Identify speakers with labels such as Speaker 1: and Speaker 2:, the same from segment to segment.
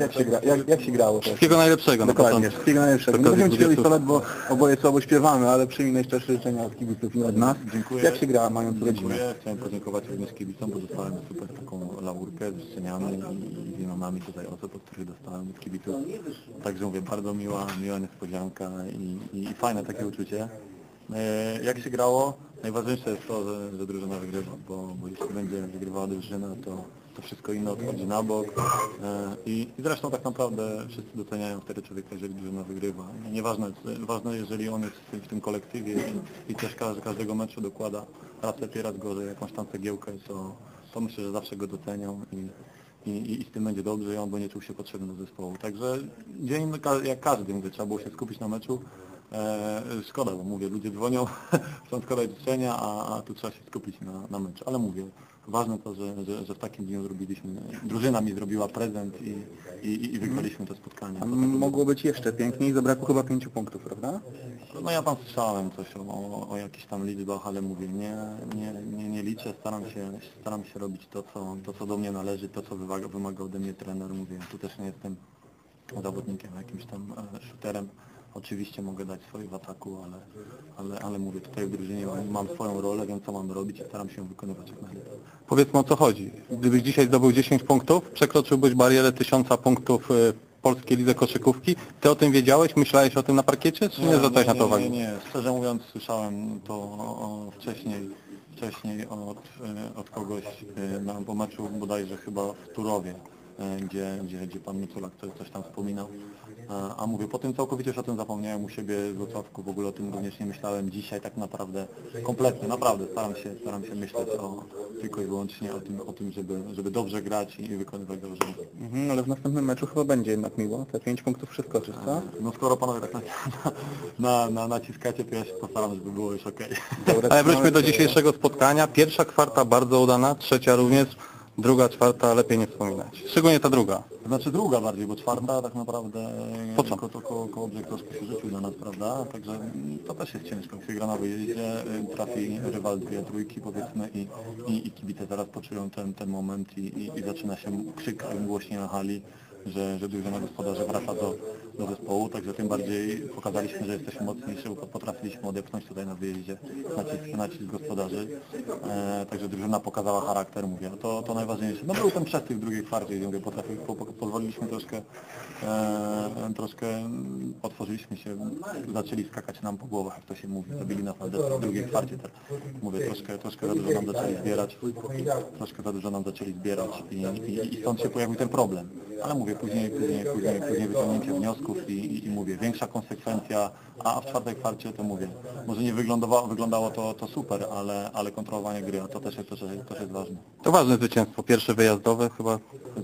Speaker 1: Jak się, gra, jak, jak się grało też?
Speaker 2: Wszystkiego najlepszego na
Speaker 1: Dokładnie,
Speaker 2: początku.
Speaker 1: wszystkiego najlepszego. Nie będziemy Ci robić
Speaker 2: 20.
Speaker 1: solet, bo oboje słabo śpiewamy, ale przyjmij najszczersze życzenia od kibiców i od nas.
Speaker 3: Dziękuję.
Speaker 1: Jak się gra mając rodzinę?
Speaker 3: Dziękuję. Chciałem podziękować również kibicom, bo dostałem super taką laurkę z życzeniami i z imionami tutaj osób, od których dostałem od kibiców. Także mówię, bardzo miła, miła niespodzianka i, i, i fajne takie uczucie. E, Jak się grało? Najważniejsze jest to, że, że drużyna wygrywa, bo, bo jeśli będzie wygrywała drużyna, to, to wszystko inne odchodzi na bok. E, I, I zresztą tak naprawdę wszyscy doceniają wtedy człowieka, jeżeli drużyna wygrywa. Nieważne, ważne jeżeli on jest w tym, w tym kolektywie i, i też każdy, każdego meczu dokłada raz lepiej, raz gorzej jakąś tam cegiełkę, to, to myślę, że zawsze go docenią i, i, i z tym będzie dobrze i on będzie czuł się potrzebny do zespołu. Także dzień jak każdy, mówię, trzeba było się skupić na meczu. E, szkoda, bo mówię, ludzie dzwonią, chcą składać życzenia, a, a tu trzeba się skupić na, na meczu. Ale mówię, ważne to, że, że, że w takim dniu zrobiliśmy, drużyna mi zrobiła prezent i, i, i wygraliśmy to spotkanie.
Speaker 1: A mogło być jeszcze piękniej, zabrakło chyba pięciu punktów, prawda?
Speaker 3: No ja tam słyszałem coś o, o, o jakichś tam liczbach, ale mówię, nie, nie, nie, nie liczę, staram się, staram się robić to co, to, co do mnie należy, to, co wymaga, wymaga ode mnie trener. Mówię, tu też nie jestem zawodnikiem, jakimś tam e, shooterem. Oczywiście mogę dać swoje w ataku, ale, ale, ale mówię, tutaj w drużynie mam, mam swoją rolę, wiem co mam robić i staram się ją wykonywać jak najlepiej.
Speaker 2: Powiedzmy o co chodzi. Gdybyś dzisiaj zdobył 10 punktów, przekroczyłbyś barierę 1000 punktów y, w Polskiej Lidze Koszykówki. Ty o tym wiedziałeś? Myślałeś o tym na parkiecie, czy nie, zwracałeś na to
Speaker 3: nie,
Speaker 2: uwagi?
Speaker 3: nie, nie, szczerze mówiąc słyszałem to o, wcześniej, wcześniej od, e, od kogoś e, na, po meczu bodajże chyba w Turowie, gdzie, gdzie, gdzie pan Miculak coś, coś tam wspominał. A, a mówię, po tym całkowicie już o tym zapomniałem u siebie w Wrocławku, w ogóle o tym również nie myślałem dzisiaj tak naprawdę kompletnie, naprawdę staram się, staram się myśleć o, tylko i wyłącznie o tym, o tym żeby, żeby dobrze grać i wykonywać dobrze.
Speaker 1: Mhm, ale w następnym meczu chyba będzie jednak miło. Te pięć punktów przeskoczysz, co?
Speaker 3: No skoro panowie tak na, na, na, naciskacie, to ja się postaram, żeby było już okej.
Speaker 1: Dobra,
Speaker 2: Ale wróćmy do dzisiejszego spotkania. Pierwsza kwarta bardzo udana, trzecia również, druga, czwarta lepiej nie wspominać. Szczególnie ta druga.
Speaker 3: Znaczy druga bardziej, bo czwarta tak naprawdę
Speaker 2: Po co?
Speaker 3: ko, to ko, kołobrzeg troszkę się rzucił dla nas, prawda? Także mm, to też jest ciężko. Się gra na wyjeździe, y, trafi rywal dwie trójki powiedzmy i, i, i kibice zaraz poczują ten, ten moment i, i, i zaczyna się krzyk głośniej na hali, że, że drużyna gospodarzy wraca do, do zespołu, także tym bardziej pokazaliśmy, że jesteśmy mocniejsi, bo potrafiliśmy odepchnąć tutaj na wyjeździe nacisk, nacisk gospodarzy. E, także drużyna pokazała charakter, mówię, to, to najważniejsze. No był ten przestyk w drugiej kwarcie, mówię, potrafi, po, po, pozwoliliśmy troszkę, e, troszkę otworzyliśmy się, zaczęli skakać nam po głowach, jak to się mówi, zabili nas na w drugiej kwarcie, mówię, troszkę, troszkę za dużo nam zaczęli zbierać, troszkę za dużo nam zaczęli zbierać i, i, i stąd się pojawił ten problem. Ale mówię, później, później, później, później wyciągnięcie wniosków i, i, i mówię, większa konsekwencja, a w czwartej kwarcie to mówię, może nie wyglądało, wyglądało to, to super, ale, ale kontrolowanie gry, a to też jest, to, też jest ważne.
Speaker 2: To ważne zwycięstwo, pierwsze wyjazdowe chyba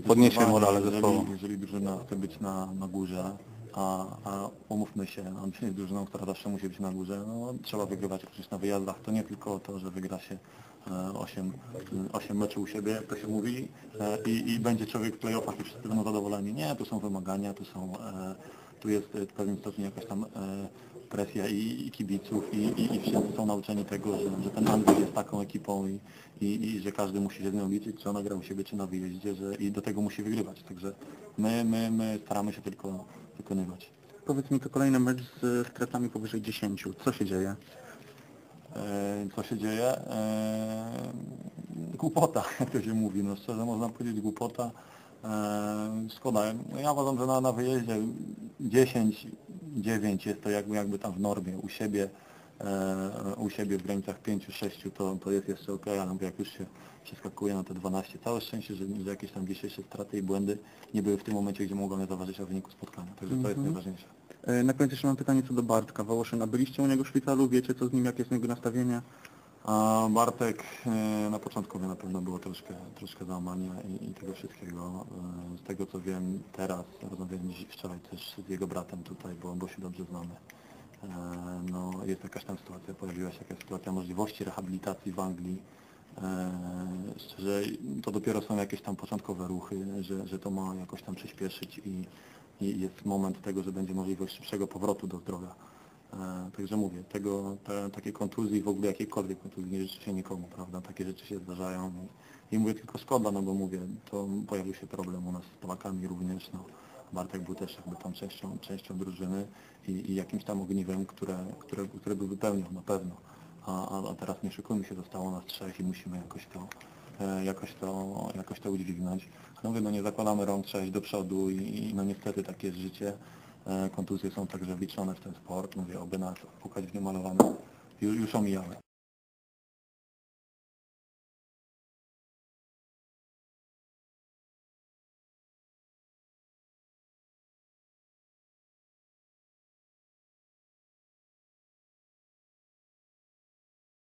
Speaker 2: podniesie morale zespołu.
Speaker 3: Jeżeli drużyna chce być na, na górze, a, a umówmy się, jest drużyną, która zawsze musi być na górze, no, trzeba wygrywać również na wyjazdach. To nie tylko to, że wygra się 8, 8 meczów u siebie, to się mówi, e, i, i będzie człowiek w playoffach i wszyscy będą zadowoleni. Nie, tu są wymagania, tu są, e, tu jest w pewnym stopniu jakaś tam e, presja i, i kibiców i, i, i wszyscy są nauczeni tego, że, że ten Angel jest taką ekipą i, i, i że każdy musi się z nią liczyć, czy ona gra u siebie, czy na wyjeździe, że i do tego musi wygrywać. Także my, my, my staramy się tylko wykonywać.
Speaker 1: Powiedz mi, to kolejny mecz z stratami powyżej 10. Co się dzieje?
Speaker 3: E, co się dzieje? E, głupota, jak to się mówi, no szczerze można powiedzieć głupota. E, szkoda, ja uważam, że na, na wyjeździe 10, 9 jest to jakby, jakby tam w normie u siebie, u siebie w granicach 5-6 to, to jest jeszcze ok, ale jak już się przeskakuje na te 12, całe szczęście, że, że jakieś tam dzisiejsze straty i błędy nie były w tym momencie, gdzie mogą mnie zaważyć o wyniku spotkania, także to jest najważniejsze.
Speaker 1: E, Na koniec jeszcze mam pytanie co do Bartka Wołoszyna. Byliście u niego w szpitalu, wiecie co z nim, jakie jest jego nastawienie?
Speaker 3: A Bartek e, na początku na pewno było troszkę, troszkę załamania i, i tego wszystkiego. E, Z tego co wiem teraz, rozmawiałem dziś wczoraj też z jego bratem tutaj, bo, bo się dobrze znamy. No, jest jakaś tam sytuacja, pojawiła się jakaś sytuacja możliwości rehabilitacji w Anglii. Szczerze, to dopiero są jakieś tam początkowe ruchy, że, że to ma jakoś tam przyspieszyć i, i jest moment tego, że będzie możliwość szybszego powrotu do zdrowia. E, Także mówię, tego, te, takie kontuzji, w ogóle jakiejkolwiek kontuzji nie życzę się nikomu, prawda? Takie rzeczy się zdarzają i, i mówię tylko szkoda, no bo mówię, to pojawił się problem u nas z Polakami również, no. Bartek był też jakby tam częścią, częścią drużyny i, i jakimś tam ogniwem, które, które, które by wypełniał na pewno. A, a, teraz nie szykujmy się, zostało nas trzech i musimy jakoś to, jakoś to, jakoś to udźwignąć. No mówię, no nie zakładamy rąk, trzeba iść do przodu i, no niestety takie jest życie. E, Kontuzje są także wliczone w ten sport. Mówię, oby nas pukać w niemalowane. Już, już omijały.